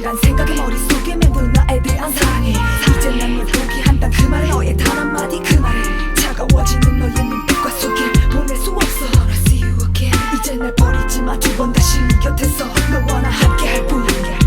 것이란 생각에 머릿속에 맴도는 나에 대한 사랑이. 이제 난널 포기한다. 그 말에 너의 단 한마디 그 말에 차가워지는 너의 눈빛과 속에 보낼 수 없어. 이제 날 버리지 마 두 번 다시 네 곁에서 너와 나 함께 할 뿐이야